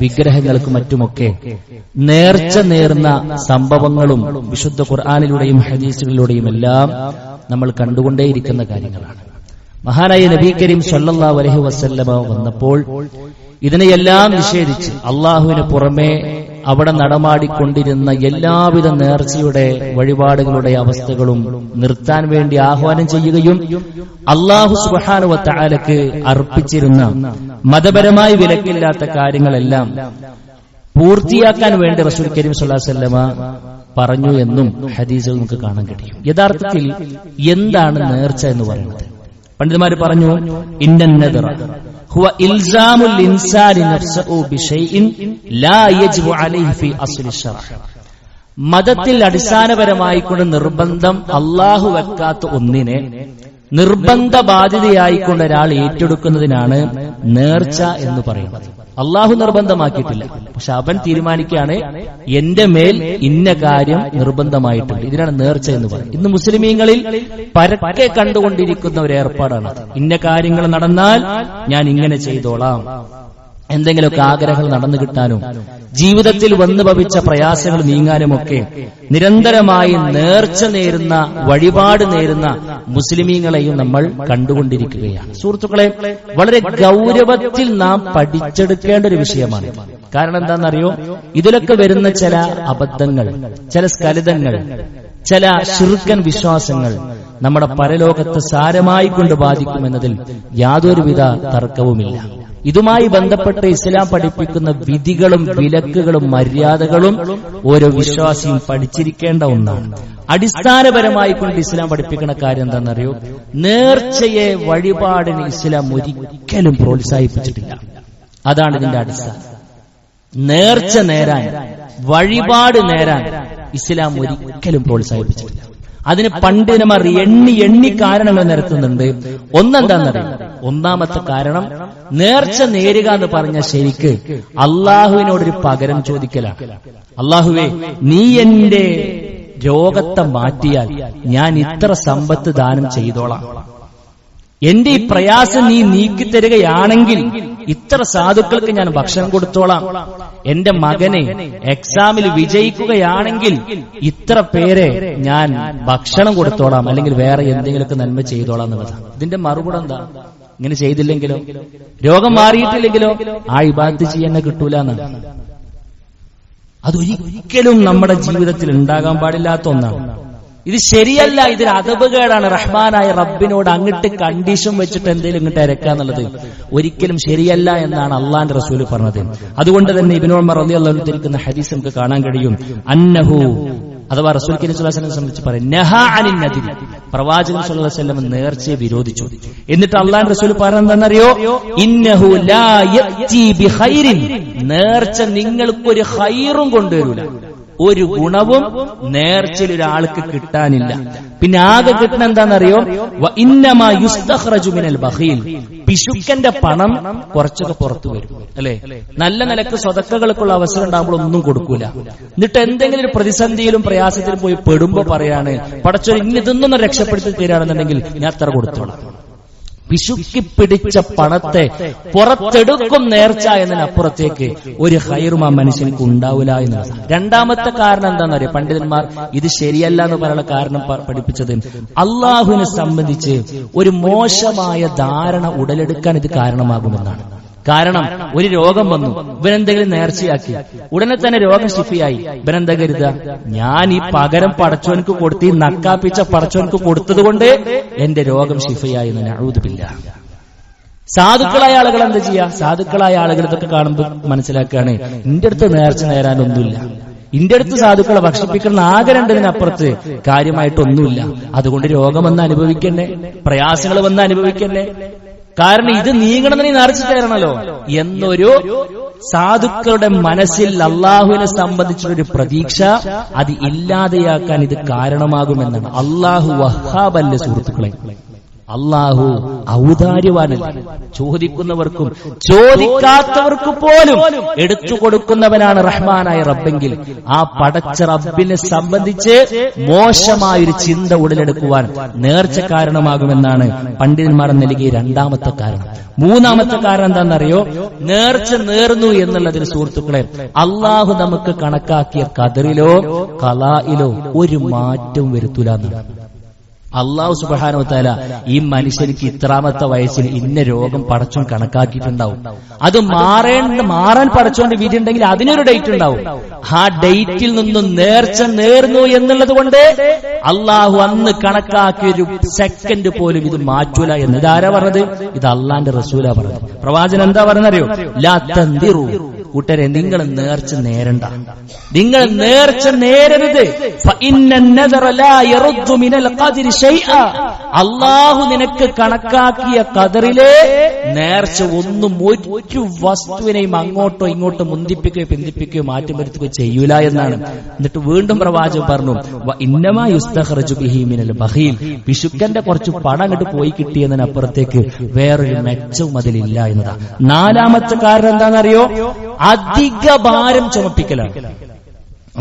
വിഗ്രഹങ്ങൾക്കും മറ്റുമൊക്കെ നേർച്ച നേർന്ന സംഭവങ്ങളും വിശുദ്ധ ഖുർആാനിലൂടെയും ഹദീസുകളിലൂടെയും എല്ലാം നമ്മൾ കണ്ടുകൊണ്ടേയിരിക്കുന്ന കാര്യങ്ങളാണ്. മഹാനായ നബി കരീം സല്ലാ അലൈഹി വസല്ലമ വന്നപ്പോൾ ഇതിനെയെല്ലാം നിഷേധിച്ച് അള്ളാഹുവിന് പുറമെ അവിടെ നടമാടിക്കൊണ്ടിരുന്ന എല്ലാവിധ നേർച്ചയുടെ വഴിപാടുകളുടെ അവസ്ഥകളും നിർത്താൻ വേണ്ടി ആഹ്വാനം ചെയ്യുകയും അള്ളാഹു സുബാനുവ താലക്ക് അർപ്പിച്ചിരുന്ന മതപരമായി വിലക്കില്ലാത്ത കാര്യങ്ങളെല്ലാം പൂർത്തിയാക്കാൻ വേണ്ടി റസൂൽ കരീം സുല്ലാസല്ലമ പറഞ്ഞു എന്നും ഹദീസിൽ നമുക്ക് കാണാൻ കഴിയും. യഥാർത്ഥത്തിൽ എന്താണ് നേർച്ച എന്ന് പറയുന്നത്? പണ്ഡിതന്മാർ പറഞ്ഞു ഫി അസ്ലി ശർഅ. മതത്തിൽ അടിസ്ഥാനപരമായിക്കൊണ്ട് നിർബന്ധം അള്ളാഹു വെക്കാത്ത ഒന്നിനെ നിർബന്ധ ബാധ്യതയായിക്കൊണ്ട് ഒരാൾ ഏറ്റെടുക്കുന്നതിനാണ് നേർച്ച എന്ന് പറയുന്നത്. അള്ളാഹു നിർബന്ധമാക്കിയിട്ടില്ല. പക്ഷെ അവൻ തീരുമാനിക്കുകയാണ് എന്റെ മേൽ ഇന്ന കാര്യം നിർബന്ധമായിട്ടുണ്ട്. ഇതിനാണ് നേർച്ച എന്ന് പറയുന്നത്. ഇന്ന് മുസ്ലിമീങ്ങളിൽ പരക്കെ കണ്ടുകൊണ്ടിരിക്കുന്ന ഒരു ഏർപ്പാടാണ് ഇന്ന കാര്യങ്ങൾ നടന്നാൽ ഞാൻ ഇങ്ങനെ ചെയ്തോളാം. എന്തെങ്കിലുമൊക്കെ ആഗ്രഹങ്ങൾ നടന്നു കിട്ടാനും ജീവിതത്തിൽ വന്നു ഭവിച്ച പ്രയാസങ്ങൾ നീങ്ങാനുമൊക്കെ നിരന്തരമായി നേർച്ച നേരുന്ന വഴിപാട് നേരുന്ന മുസ്ലിമീങ്ങളെയും നമ്മൾ കണ്ടുകൊണ്ടിരിക്കുകയാണ്. സുഹൃത്തുക്കളെ വളരെ ഗൗരവത്തിൽ നാം പഠിച്ചെടുക്കേണ്ട ഒരു വിഷയമാണ്. കാരണം എന്താണെന്നറിയോ? ഇതിലൊക്കെ വരുന്ന ചില അബദ്ധങ്ങൾ ചില സ്കലിതങ്ങൾ ചില ശിർക്കൻ വിശ്വാസങ്ങൾ നമ്മുടെ പരലോകത്ത് സാരമായി കൊണ്ട് ബാധിക്കുമെന്നതിൽ യാതൊരുവിധ തർക്കവുമില്ല. ഇതുമായി ബന്ധപ്പെട്ട് ഇസ്ലാം പഠിപ്പിക്കുന്ന വിധികളും വിലക്കുകളും മര്യാദകളും ഓരോ വിശ്വാസിയും പഠിച്ചിരിക്കേണ്ട ഒന്നാണ്. അടിസ്ഥാനപരമായി കൊണ്ട് ഇസ്ലാം പഠിപ്പിക്കുന്ന കാര്യം എന്താണെന്നറിയോ? നേർച്ചയെ വഴിപാടിന് ഇസ്ലാം ഒരിക്കലും പ്രോത്സാഹിപ്പിച്ചിട്ടില്ല. അതാണ് ഇതിന്റെ അടിസ്ഥാനം. നേർച്ച നേരാൻ വഴിപാട് നേരാൻ ഇസ്ലാം ഒരിക്കലും പ്രോത്സാഹിപ്പിച്ചിട്ടില്ല. അതിന് പണ്ഡിതന്മാർ എണ്ണി എണ്ണി കാരണങ്ങൾ നിരത്തുന്നുണ്ട്. ഒന്നെന്താണെന്നറിയാം ഒന്നാമത്തെ കാരണം നേർച്ച നേരുക എന്ന് പറഞ്ഞ ശരിക്ക് അള്ളാഹുവിനോടൊരു പകരം ചോദിക്കലാണ്. അള്ളാഹുവേ നീ എന്റെ രോഗത്തെ മാറ്റിയാൽ ഞാൻ ഇത്ര സമ്പത്ത് ദാനം ചെയ്തോളാം. എന്റെ ഈ പ്രയാസം നീ നീക്കി നീക്കിത്തരികയാണെങ്കിൽ ഇത്ര സാധുക്കൾക്ക് ഞാൻ ഭക്ഷണം കൊടുത്തോളാം. എന്റെ മകനെ എക്സാമിൽ വിജയിക്കുകയാണെങ്കിൽ ഇത്ര പേരെ ഞാൻ ഭക്ഷണം കൊടുത്തോളാം. അല്ലെങ്കിൽ വേറെ എന്തെങ്കിലുമൊക്കെ നന്മ ചെയ്തോളാം എന്നുള്ളതാണ്. ഇതിന്റെ മറുപടി എന്താ? ഇങ്ങനെ ചെയ്തില്ലെങ്കിലോ? രോഗം മാറിയിട്ടില്ലെങ്കിലോ? ആ ഇബാദത്ത് ചെയ്യാൻ കിട്ടൂല എന്നാണ്. അതൊരിക്കലും നമ്മുടെ ജീവിതത്തിൽ ഉണ്ടാകാൻ പാടില്ലാത്ത ഒന്നാണ്. ഇത് ശരിയല്ല ഇതിന് അതപകേടാണ് റഹ്മാനായ റബ്ബിനോട് അങ്ങട്ട് കണ്ടീഷൻ വെച്ചിട്ട് എന്തെങ്കിലും ഇങ്ങോട്ട് ഇരക്കാന്നുള്ളത് ഒരിക്കലും ശരിയല്ല എന്നാണ് അള്ളാന്റെ റസൂൽ പറഞ്ഞത്. അതുകൊണ്ട് തന്നെ ഇബിനോമർ റലി അള്ളാഹു തിരിക്കുന്ന ഹദീസ് നമുക്ക് കാണാൻ കഴിയും. അന്നഹു അഥവാ റസൂൽ കരീം സംബന്ധിച്ച് പറയും നഹ അനിൽ നദിരി പ്രവാചകൻ സുല്ലാസ്ലം നേർച്ചയെ വിരോധിച്ചു. എന്നിട്ട് അള്ളാഹ് റസൂൽ പറഞ്ഞെന്നറിയോ ഇന്നഹു നേർച്ച നിങ്ങൾക്കൊരു ഹൈറും കൊണ്ടുവരൂല. ഒരു ഗുണവും നേർച്ചയിൽ ഒരാൾക്ക് കിട്ടാനില്ല. പിന്നെ ആകെ കിട്ടുന്ന എന്താണെന്നറിയോ? ഇന്നമാ ബഖീൽ. പിശുക്കന്റെ പണം കുറച്ചൊക്കെ പുറത്തു വരും അല്ലെ? നല്ല നിലയ്ക്ക് സ്വതക്കകൾക്കുള്ള അവസരം ഉണ്ടാകുമ്പോൾ ഒന്നും കൊടുക്കൂല. എന്നിട്ട് എന്തെങ്കിലും ഒരു പ്രതിസന്ധിയിലും പ്രയാസത്തിലും പോയി പെടുമ്പോ പറയാണ് പടച്ചോ ഇനി ഇതൊന്നും രക്ഷപ്പെടുത്തി തരാണെന്നുണ്ടെങ്കിൽ ഞാൻ അത്ര കൊടുത്തോളാം. പിശുക്കി പിടിച്ച പണത്തെ പുറത്തെടുക്കും നേർച്ച എന്നതിനപ്പുറത്തേക്ക് ഒരു ഹൈറും ആ മനുഷ്യനിക്ക് ഉണ്ടാവില്ല എന്ന് രണ്ടാമത്തെ കാരണം എന്താണെന്ന് അറിയാം? പണ്ഡിതന്മാർ ഇത് ശരിയല്ല എന്ന് പറയാനുള്ള കാരണം പഠിപ്പിച്ചത് അള്ളാഹുവിനെ സംബന്ധിച്ച് ഒരു മോശമായ ധാരണ ഉടലെടുക്കാൻ ഇത് കാരണമാകുമെന്നാണ്. കാരണം ഒരു രോഗം വന്നു. ഇവനെന്തെങ്കിലും നേർച്ചയാക്കി. ഉടനെ തന്നെ രോഗം ശിഫിയായി. ഇവനെന്താ കരുത ഞാൻ ഈ പകരം പടച്ചോനക്ക് കൊടുത്ത് ഈ നക്കാപ്പിച്ച പടച്ചോനക്ക് കൊടുത്തത് കൊണ്ട് എന്റെ രോഗം ശിഫിയായി എന്ന് അഴുതുപില്ല സാധുക്കളായ ആളുകൾ എന്താ ചെയ്യാ? സാധുക്കളായ ആളുകൾ ഇതൊക്കെ കാണുമ്പോൾ മനസ്സിലാക്കുകയാണ് എന്റെ അടുത്ത് നേർച്ച നേരാനൊന്നുമില്ല ഇന്റെ അടുത്ത് സാധുക്കളെ ഭക്ഷിപ്പിക്കുന്ന ആകെ രണ്ടതിനപ്പുറത്ത് കാര്യമായിട്ടൊന്നുമില്ല. അതുകൊണ്ട് രോഗം വന്ന് അനുഭവിക്കണ്ടേ? പ്രയാസങ്ങൾ വന്ന് അനുഭവിക്കണ്ടേ? കാരണം ഇത് നീങ്ങണമെന്ന് നീ നിറച്ചു തരണല്ലോ എന്നൊരു സാധുക്കളുടെ മനസ്സിൽ അള്ളാഹുവിനെ സംബന്ധിച്ചുള്ളൊരു പ്രതീക്ഷ അത് ഇല്ലാതെയാക്കാൻ ഇത് കാരണമാകുമെന്നാണ്. അള്ളാഹു വഹാബല്ല സുഹൃത്തുക്കളെ. അള്ളാഹു ഔദാര്യവാനല്ല. ചോദിക്കുന്നവർക്കും ചോദിക്കാത്തവർക്ക് പോലും എടുത്തു കൊടുക്കുന്നവനാണ് റഹ്മാനായ റബ്ബെങ്കിൽ. ആ പടച്ച റബ്ബിനെ സംബന്ധിച്ച് മോശമായൊരു ചിന്ത ഉടലെടുക്കുവാൻ നേർച്ച കാരണമാകുമെന്നാണ് പണ്ഡിതന്മാർ നൽകിയ രണ്ടാമത്തെ കാരണം. മൂന്നാമത്തെ കാരണം എന്താണെന്നറിയോ? നേർച്ച നേർന്നു എന്നുള്ളതിന് സുഹൃത്തുക്കളെ അള്ളാഹു നമുക്ക് കണക്കാക്കിയ കതിറിലോ കലായിലോ ഒരു മാറ്റം വരുത്തൂല എന്നാണ്. അള്ളാഹു സുബാനോത്താല ഈ മനുഷ്യനിക്ക് ഇത്രാമത്തെ വയസ്സിൽ ഇന്ന രോഗം പടച്ചോൻ കണക്കാക്കിയിട്ടുണ്ടാവും. അത് മാറേണ്ട മാറാൻ പടച്ചോന്റെ വിധി ഉണ്ടെങ്കിൽ അതിനൊരു ഡേറ്റ് ഉണ്ടാവും. ആ ഡേറ്റിൽ നിന്നും നേർച്ച നേർന്നു എന്നുള്ളത് കൊണ്ട് അള്ളാഹു അന്ന് കണക്കാക്കിയ ഒരു സെക്കൻഡ് പോലും ഇത് മാറ്റൂല എന്ന് ഇതാരാ പറഞ്ഞത്? ഇത് അള്ളാന്റെ റസൂല പറഞ്ഞത്. പ്രവാചകൻ എന്താ പറഞ്ഞറിയോ ലാ കൂട്ടരെ നിങ്ങൾ നേർച്ച നേരണ്ട. നിങ്ങൾ നേർച്ച നേരരുത്. അള്ളാഹു നിനക്ക് കണക്കാക്കിയ കതറിലെ നേർച്ച ഒന്നും ഒരു വസ്തുവിനെയും അങ്ങോട്ടോ ഇങ്ങോട്ടോ മുന്തിപ്പിക്കുകയോ പിന്തിപ്പിക്കുകയോ മാറ്റം വരുത്തുകയോ ചെയ്യൂല എന്നാണ്. എന്നിട്ട് വീണ്ടും പ്രവാചകൻ പറഞ്ഞു ഇന്നമാ പിശുക്കന്റെ വിശുക്കന്റെ കുറച്ച് പണം അങ്ങോട്ട് പോയി കിട്ടിയതിനപ്പുറത്തേക്ക് വേറൊരു മെച്ചവും അതിലില്ല എന്നതാ. നാലാമത്തെ കാരണം എന്താണെന്നറിയോ? അധിക ഭാരം ചുമപ്പിക്കലാണ്.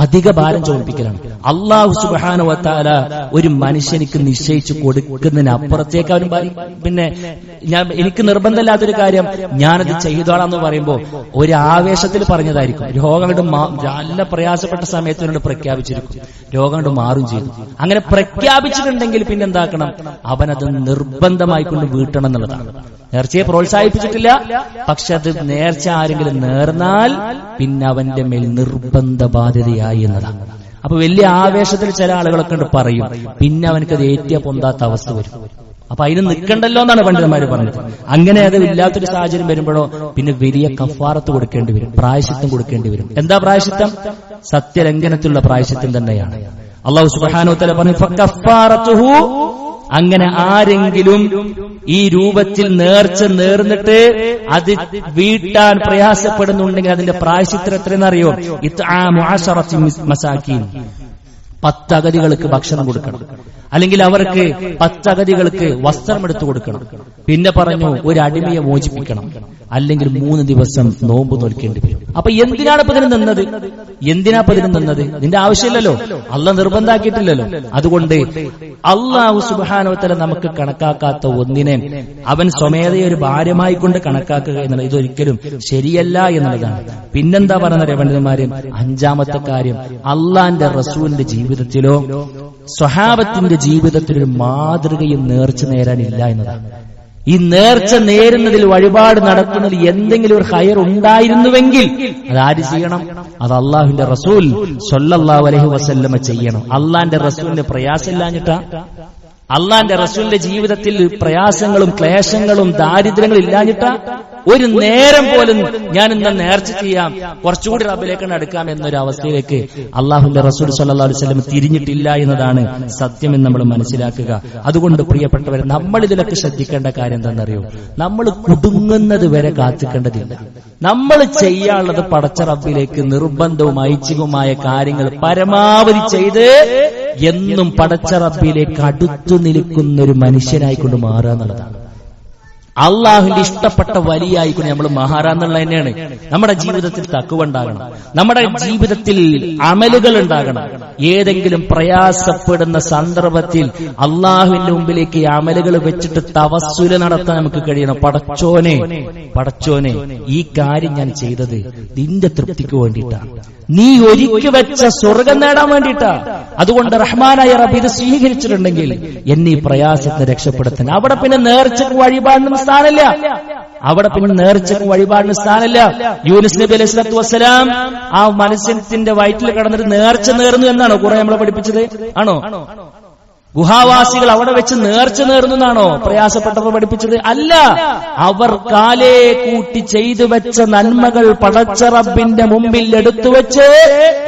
അധിക ഭാരം ചുമപ്പിക്കലാണ്. അള്ളാഹു സുബാനുവത്താല ഒരു മനുഷ്യനിക്ക് നിശ്ചയിച്ചു കൊടുക്കുന്നതിന് അപ്പുറത്തേക്ക് അവൻ പിന്നെ ഞാൻ എനിക്ക് നിർബന്ധമില്ലാത്തൊരു കാര്യം ഞാനത് ചെയ്തോളാന്ന് പറയുമ്പോൾ ഒരു ആവേശത്തിൽ പറഞ്ഞതായിരിക്കും. രോഗം കൊണ്ട് നല്ല പ്രയാസപ്പെട്ട സമയത്തിനോട് പ്രഖ്യാപിച്ചിരിക്കും. രോഗം കൊണ്ട് മാറും ചെയ്തു അങ്ങനെ പ്രഖ്യാപിച്ചിട്ടുണ്ടെങ്കിൽ പിന്നെന്താക്കണം അവനത് നിർബന്ധമായി കൊണ്ട് വീട്ടണം എന്നുള്ളതാണ്. നേർച്ചയെ പ്രോത്സാഹിപ്പിച്ചിട്ടില്ല. പക്ഷെ അത് നേർച്ച ആരെങ്കിലും നേർന്നാൽ പിന്നെ അവന്റെ മേൽ നിർബന്ധ ബാധ്യതയായി എന്നതാണ്. അപ്പൊ വലിയ ആവേശത്തിൽ ചില ആളുകളൊക്കെ ഉണ്ട് പറയും പിന്നെ അവനക്ക് അത് ഏറ്റിയ പൊന്താത്ത അവസ്ഥ വരും. അപ്പൊ അതിന് നിൽക്കണ്ടല്ലോ എന്നാണ് പണ്ഡിതന്മാർ പറഞ്ഞത്. അങ്ങനെ അത് ഇല്ലാത്തൊരു സാഹചര്യം വരുമ്പോഴോ പിന്നെ വലിയ കഫാറത്ത് കൊടുക്കേണ്ടി വരും പ്രായശിത്വം കൊടുക്കേണ്ടി വരും. എന്താ പ്രായശിത്വം സത്യലംഘനത്തിലുള്ള പ്രായശിത്വം തന്നെയാണ്. അള്ളാഹു സുബാനോ തല പറഞ്ഞു അങ്ങനെ ആരെങ്കിലും ഈ രൂപത്തിൽ നേർച്ച നേർന്നിട്ട് അത് വീട്ടാൻ പ്രയാസപ്പെടുന്നുണ്ടെങ്കിൽ അതിന്റെ പ്രായശിത്രം എത്രയെന്നറിയോ? ഇത് ആ മാസറത്തി മസാക്കി പത്തഗതികൾക്ക് ഭക്ഷണം കൊടുക്കണം. അല്ലെങ്കിൽ അവർക്ക് പച്ചഗതികൾക്ക് വസ്ത്രം എടുത്തു കൊടുക്കണം. പിന്നെ പറഞ്ഞു ഒരു അടിമയെ മോചിപ്പിക്കണം. അല്ലെങ്കിൽ മൂന്ന് ദിവസം നോമ്പ് നോൽക്കേണ്ടി വരും. അപ്പൊ എന്തിനാണ് ഇപ്പൊ ഇതിന് നിന്നത്? എന്തിനാ ഇപ്പൊ ഇതിന് നിന്നത്? നിന്റെ ആവശ്യമില്ലല്ലോ. അല്ല നിർബന്ധാക്കിയിട്ടില്ലല്ലോ. അതുകൊണ്ട് അള്ളാഹു സുബാനോത്തല നമുക്ക് കണക്കാക്കാത്ത ഒന്നിനെ അവൻ സ്വമേധയെ ഒരു ഭാര്യമായി കൊണ്ട് കണക്കാക്കുക എന്നുള്ളത് ഇതൊരിക്കലും ശരിയല്ല എന്നുള്ളതാണ്. പിന്നെന്താ പറയുന്ന പണ്ഡിതന്മാര് അഞ്ചാമത്തെ കാര്യം അള്ളാന്റെ റസൂലിന്റെ ജീവിതത്തിലോ സ്വഹാബത്തിന്റെ ജീവിതത്തിൽ ഒരു മാതൃകയും നേർച്ച നേരാനില്ല എന്നതാണ്. ഈ നേർച്ച നേരുന്നതിൽ വഴിപാട് നടത്തുന്നതിൽ എന്തെങ്കിലും ഒരു ഹയർ ഉണ്ടായിരുന്നുവെങ്കിൽ അത് ആര് ചെയ്യണം? അത് അള്ളാഹുവിന്റെ റസൂൽ സൊല്ലാഹു അലഹി വസല്ലമ ചെയ്യണം. അള്ളാന്റെ റസൂലിന്റെ പ്രയാസമില്ലാഞ്ഞിട്ടാ? അള്ളാന്റെ റസൂലിന്റെ ജീവിതത്തിൽ പ്രയാസങ്ങളും ക്ലേശങ്ങളും ദാരിദ്ര്യങ്ങളും ഇല്ലാഞ്ഞിട്ടാ? ഒരു നേരം പോലും ഞാൻ ഇന്ന് നേർച്ച ചെയ്യാം. കുറച്ചുകൂടി റബ്ബിലേക്ക് അടുക്കാം എന്നൊരു അവസ്ഥയിലേക്ക് അള്ളാഹുന്റെ റസൂൽ സല്ലാ വസ്ലം തിരിഞ്ഞിട്ടില്ല എന്നതാണ് സത്യം എന്ന് നമ്മൾ മനസ്സിലാക്കുക. അതുകൊണ്ട് പ്രിയപ്പെട്ടവർ നമ്മൾ ഇതിലൊക്കെ ശ്രദ്ധിക്കേണ്ട കാര്യം എന്താണെന്നറിയോ? നമ്മൾ കുടുങ്ങുന്നത് വരെ കാത്തിക്കേണ്ടതില്ല. നമ്മൾ ചെയ്യാനുള്ളത് പടച്ച റബ്ബിലേക്ക് നിർബന്ധവും ഐച്ഛികവുമായ കാര്യങ്ങൾ പരമാവധി ചെയ്ത് എന്നും പടച്ച റബ്ബിലേക്ക് അടുത്തു നിൽക്കുന്ന ഒരു മനുഷ്യനായിക്കൊണ്ട് മാറുക എന്നുള്ളതാണ്. അള്ളാഹുവിന്റെ ഇഷ്ടപ്പെട്ട വലിയായിക്കൊണ്ട് നമ്മൾ മഹാരാന്നുള്ള തന്നെയാണ്. നമ്മുടെ ജീവിതത്തിൽ തക്കുവുണ്ടാകണം നമ്മുടെ ജീവിതത്തിൽ അമലുകൾ ഉണ്ടാകണം. ഏതെങ്കിലും പ്രയാസപ്പെടുന്ന സന്ദർഭത്തിൽ അള്ളാഹുവിന്റെ മുമ്പിലേക്ക് അമലുകൾ വെച്ചിട്ട് തവസ്സുല നടത്താൻ നമുക്ക് കഴിയണം. പടച്ചോനെ പടച്ചോനെ ഈ കാര്യം ഞാൻ ചെയ്തത് നിന്റെ തൃപ്തിക്ക് വേണ്ടിയിട്ടാണ്. നീ ഒരുക്കി വെച്ച സ്വർഗം നേടാൻ വേണ്ടിയിട്ടാ അതുകൊണ്ട് റഹ്മാനായ റബ്ബ് ഇത് സ്വീകരിച്ചിട്ടുണ്ടെങ്കിൽ എന്നീ പ്രയാസത്തെ രക്ഷപ്പെടുത്താൻ അവിടെ പിന്നെ നേർച്ചക്ക് വഴിപാടിന് സ്ഥാനമില്ല. അവിടെ പിന്നെ നേർച്ചക്ക് വഴിപാടിന് സ്ഥാനമില്ല. യൂനിസ് നബി അലൈഹി സ്വലത്തു വസ്സലാം ആ മനുഷ്യത്തിന്റെ വയറ്റിൽ കടന്നിട്ട് നേർച്ച നേർന്നു എന്നാണോ കുറെ നമ്മളെ പഠിപ്പിച്ചത്? ആണോ? ഗുഹാവാസികൾ അവിടെ വെച്ച് നേർച്ച നേർന്നാണോ പ്രയാസപ്പെട്ടവർ പഠിപ്പിച്ചത്? അല്ല. അവർ കാലേ കൂട്ടി ചെയ്തു വെച്ച നന്മകൾ പടച്ച റബ്ബിന്റെ മുമ്പിൽ എടുത്തു വെച്ച്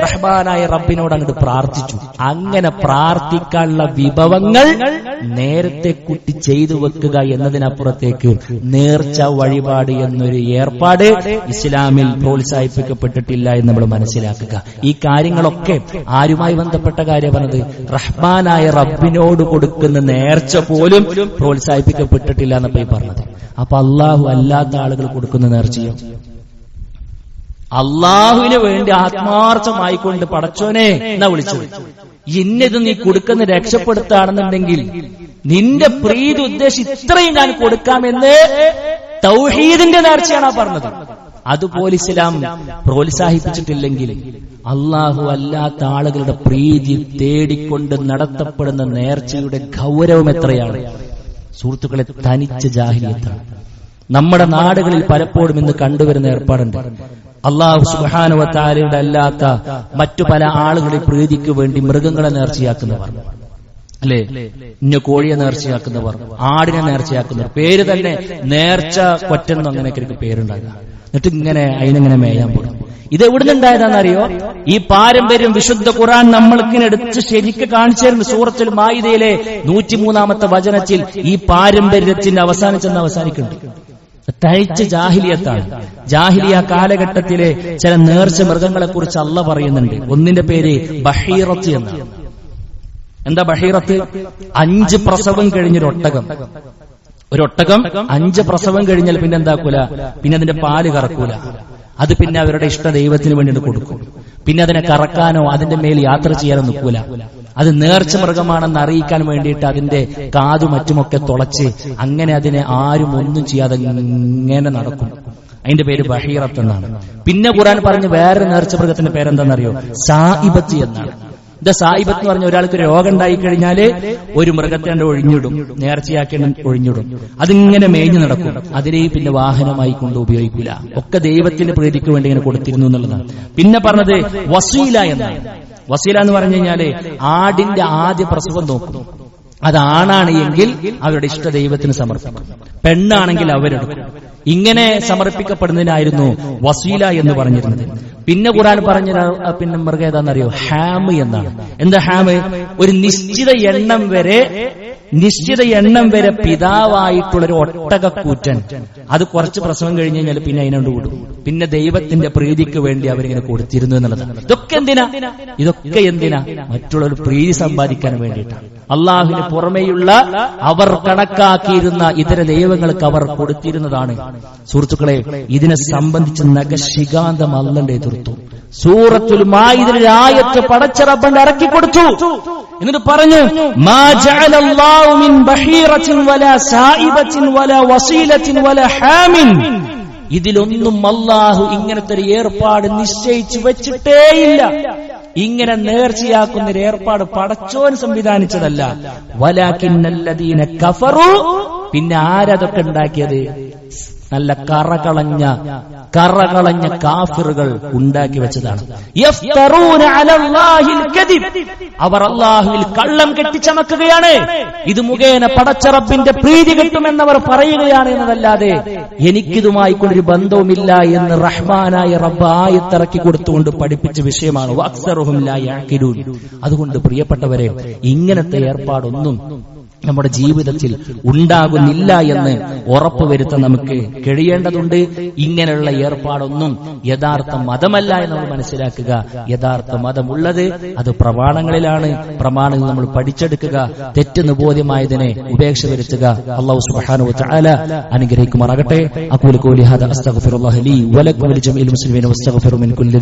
റഹ്മാനായ റബ്ബിനോട് അങ്ങോട്ട് പ്രാർത്ഥിച്ചു. അങ്ങനെ പ്രാർത്ഥിക്കാനുള്ള വിഭവങ്ങൾ നേരത്തെ കൂട്ടി ചെയ്തു വെക്കുക എന്നതിനപ്പുറത്തേക്ക് നേർച്ച വഴിപാട് എന്നൊരു ഏർപ്പാട് ഇസ്ലാമിൽ പ്രോത്സാഹിപ്പിക്കപ്പെട്ടിട്ടില്ല എന്ന് നമ്മൾ മനസ്സിലാക്കുക. ഈ കാര്യങ്ങളൊക്കെ ആരുമായി ബന്ധപ്പെട്ട കാര്യം പറഞ്ഞത് റഹ്മാനായ റബ്ബിന് റബ്ബിനോട് കൊടുക്കുന്ന നേർച്ച പോലും പ്രോത്സാഹിപ്പിക്കപ്പെട്ടിട്ടില്ല എന്നപ്പോ ഈ പറഞ്ഞത്. അപ്പൊ അള്ളാഹു അല്ലാത്ത ആളുകൾ കൊടുക്കുന്ന നേർച്ചയോ? അള്ളാഹുവിന് വേണ്ടി ആത്മാർത്ഥമായിക്കൊണ്ട് പടച്ചോനെ എന്നാ വിളിച്ചത്? ഇന്നത് നീ കൊടുക്കുന്ന രക്ഷപ്പെടുത്താണെന്നുണ്ടെങ്കിൽ നിന്റെ പ്രീതി ഉദ്ദേശിച്ച് ഇത്രയും ഞാൻ കൊടുക്കാമെന്ന് തൗഹീദിന്റെ നേർച്ചയാണ് പറഞ്ഞത്. അതുപോലെ ഇസ്ലാം പ്രോത്സാഹിപ്പിച്ചിട്ടില്ലെങ്കിൽ അള്ളാഹു അല്ലാത്ത ആളുകളുടെ പ്രീതി തേടിക്കൊണ്ട് നടത്തപ്പെടുന്ന നേർച്ചയുടെ ഗൗരവം എത്രയാണ്? സുഹൃത്തുക്കളെ തനിച്ച ജാഹിലിയത്താണ് നമ്മുടെ നാടുകളിൽ പലപ്പോഴും ഇന്ന് കണ്ടുവരുന്ന ഏർപ്പാടുണ്ട്. അള്ളാഹു സുബാനുവത്താലയുടെ അല്ലാത്ത മറ്റു പല ആളുകളെ പ്രീതിക്ക് വേണ്ടി മൃഗങ്ങളെ നേർച്ചയാക്കുന്നവർ. അല്ലേ? ഇന്ന കോഴിയെ നേർച്ചയാക്കുന്നവർ ആടിനെ നേർച്ചയാക്കുന്നവർ. പേര് തന്നെ നേർച്ച കൊറ്റെന്ന് അങ്ങനെയൊക്കെ പേരുണ്ടാകുക എന്നിട്ട് ഇങ്ങനെ അതിനെങ്ങനെ മേയാൻ പോകും ഇത് എവിടുന്ന് ഉണ്ടായതാണെന്നറിയോ? ഈ പാരമ്പര്യം വിശുദ്ധ ഖുറാൻ നമ്മൾക്കിനെ എടുത്ത് ശരിക്ക് കാണിച്ചു തരുന്നു സൂറത്തിൽ മായിതയിലെ നൂറ്റിമൂന്നാമത്തെ വചനത്തിൽ ഈ പാരമ്പര്യത്തിന്റെ അവസാനിച്ചെന്ന് അവസാനിക്കുന്നുണ്ട്. തഴിച്ച് ജാഹിലിയത്താണ്. ജാഹിലിയ കാലഘട്ടത്തിലെ ചില നേർച്ച മൃഗങ്ങളെ കുറിച്ച് അല്ല പറയുന്നുണ്ട്. ഒന്നിന്റെ പേര് ബഹീറത്ത് എന്നാണ്. എന്താ ബഹീറത്ത്? അഞ്ച് പ്രസവം കഴിഞ്ഞൊരു ഒട്ടകം ഒരു ഒട്ടകം അഞ്ച് പ്രസവം കഴിഞ്ഞാൽ പിന്നെ എന്താക്കൂല പിന്നെ അതിന്റെ പാൽ കറക്കൂല. അത് പിന്നെ അവരുടെ ഇഷ്ട ദൈവത്തിന് വേണ്ടി കൊടുക്കും. പിന്നെ അതിനെ കറക്കാനോ അതിന്റെ മേൽ യാത്ര ചെയ്യാനോ നിൽക്കൂല. അത് നേർച്ച മൃഗമാണെന്ന് അറിയിക്കാൻ വേണ്ടിയിട്ട് അതിന്റെ കാതു മറ്റുമൊക്കെ തുളച്ച് അങ്ങനെ അതിനെ ആരും ഒന്നും ചെയ്യാതെ ഇങ്ങനെ നടക്കും. അതിന്റെ പേര് ബഹീറത്ത് എന്നാണ്. പിന്നെ ഖുറാൻ പറഞ്ഞ് വേറെ നേർച്ച മൃഗത്തിന്റെ പേരെന്താണെന്നറിയോ? സാഹിബത്തി എന്നാണ്. ഇത് സായിബത്ത് എന്ന് പറഞ്ഞ ഒരാൾക്ക് രോഗം ഉണ്ടായി കഴിഞ്ഞാൽ ഒരു മൃഗത്തെ കണ്ട് ഒഴിഞ്ഞിടും. നേർച്ചയാക്കി ഒഴിഞ്ഞിടും. അതിങ്ങനെ മേഞ്ഞു നടക്കും. അതിനെ പിന്നെ വാഹനമായി കൊണ്ട് ഉപയോഗിക്കില്ല ഒക്കെ ദൈവത്തിന്റെ പ്രീതിക്ക് വേണ്ടി ഇങ്ങനെ കൊടുത്തിരുന്നു എന്നുള്ളതാണ്. പിന്നെ പറഞ്ഞത് വസീല എന്നാണ് വസീല എന്ന് പറഞ്ഞു കഴിഞ്ഞാൽ ആടിന്റെ ആദ്യ പ്രസവം നോക്കും. അതാണാണ് എങ്കിൽ അവരുടെ ഇഷ്ട ദൈവത്തിന് സമർപ്പിക്കും. പെണ്ണാണെങ്കിൽ അവരെടുക്കും. ഇങ്ങനെ സമർപ്പിക്കപ്പെടുന്നതിനായിരുന്നു വസീല എന്ന് പറഞ്ഞിരുന്നത്. പിന്നെ ഖുറാൻ പറഞ്ഞ പിന്നെ മൃഗം ഏതാണെന്നറിയോ? ഹാമ് എന്നാണ്. എന്താ ഹാമ്? ഒരു നിശ്ചിത എണ്ണം വരെ നിശ്ചിത എണ്ണം വരെ പിതാവായിട്ടുള്ള ഒരു ഒട്ടകക്കൂറ്റൻ. അത് കുറച്ച് പ്രസവം കഴിഞ്ഞ് കഴിഞ്ഞാൽ പിന്നെ അതിനോട് കൂടും. പിന്നെ ദൈവത്തിന്റെ പ്രീതിക്ക് വേണ്ടി അവരിങ്ങനെ കൊടുത്തിരുന്നു എന്നുള്ളതാണ്. ഇതൊക്കെ എന്തിനാ? ഇതൊക്കെ എന്തിനാ? മറ്റുള്ളവർ പ്രീതി സമ്പാദിക്കാൻ വേണ്ടിയിട്ടാണ് അള്ളാഹുവിന് പുറമെയുള്ള അവർ കണക്കാക്കിയിരുന്ന ഇതര ദൈവങ്ങൾക്ക് അവർ കൊടുത്തിരുന്നതാണ്. സുഹൃത്തുക്കളെ ഇതിനെ സംബന്ധിച്ച് നഖശികാന്തം അല്ലണ്ടേ എതിർത്തു. സൂറത്തുൽ മായിദിലെ ആയത്ത് റബ്ബൻ ഇറക്കി കൊടുത്തു. എന്നിട്ട് പറഞ്ഞു മാ ജഅലല്ലാഹു മിൻ ബഹീറത്തിൻ വലാ സായിബത്തിൻ വലാ വസീലത്തിൻ വലാ ഹാമിൻ. ഇതിലൊന്നും അള്ളാഹു ഇങ്ങനത്തെ ഒരു ഏർപ്പാട് നിശ്ചയിച്ചു വെച്ചിട്ടേയില്ല. ഇങ്ങനെ നേർച്ചയാക്കുന്ന ഒരു ഏർപ്പാട് പടച്ചോൻ സംവിധാനിച്ചതല്ല. വലാക്കിൻ കഫറു. പിന്നെ ആരതൊക്കെ ഉണ്ടാക്കിയത്? നല്ല കറകളഞ്ഞ കറകളഞ്ഞ കാഫിറുകൾ ഉണ്ടാക്കി വെച്ചതാണ്. അവർ അള്ളാഹുവിൽ കള്ളം കെട്ടിച്ചമക്കുകയാണ് ഇത് മുഖേന പടച്ചറപ്പിന്റെ പ്രീതി കിട്ടുമെന്നവർ പറയുകയാണ് എന്നതല്ലാതെ എനിക്കിതുമായി കൊണ്ടൊരു ബന്ധവുമില്ല എന്ന് റഹ്മാനായ റബ്ബ് ആയത്തിറക്കി കൊടുത്തുകൊണ്ട് പഠിപ്പിച്ച വിഷയമാണ്. അതുകൊണ്ട് പ്രിയപ്പെട്ടവരെ ഇങ്ങനത്തെ ഏർപ്പാടൊന്നും നമ്മുടെ ജീവിതത്തിൽ ഉണ്ടാകുന്നില്ല എന്ന് ഉറപ്പുവരുത്താൻ നമുക്ക് കഴിയേണ്ടതുണ്ട്. ഇങ്ങനെയുള്ള ഏർപ്പാടൊന്നും യഥാർത്ഥ മതമല്ല എന്ന് നമ്മൾ മനസ്സിലാക്കുക. യഥാർത്ഥ മതമുള്ളത് അത് പ്രമാണങ്ങളിലാണ്. പ്രമാണങ്ങൾ നമ്മൾ പഠിച്ചെടുക്കുക. തെറ്റെന്ന് ബോധ്യമായതിനെ ഉപേക്ഷ വരുത്തുക. അള്ളാഹു സുബ്ഹാനഹു വതആല അനുഗ്രഹിക്കുമാറാകട്ടെ. അഖൂലു ഖൗലി ഹാദാ ലീ വലക്കും മുസ്ലിമീന മിൻ കുല്ലി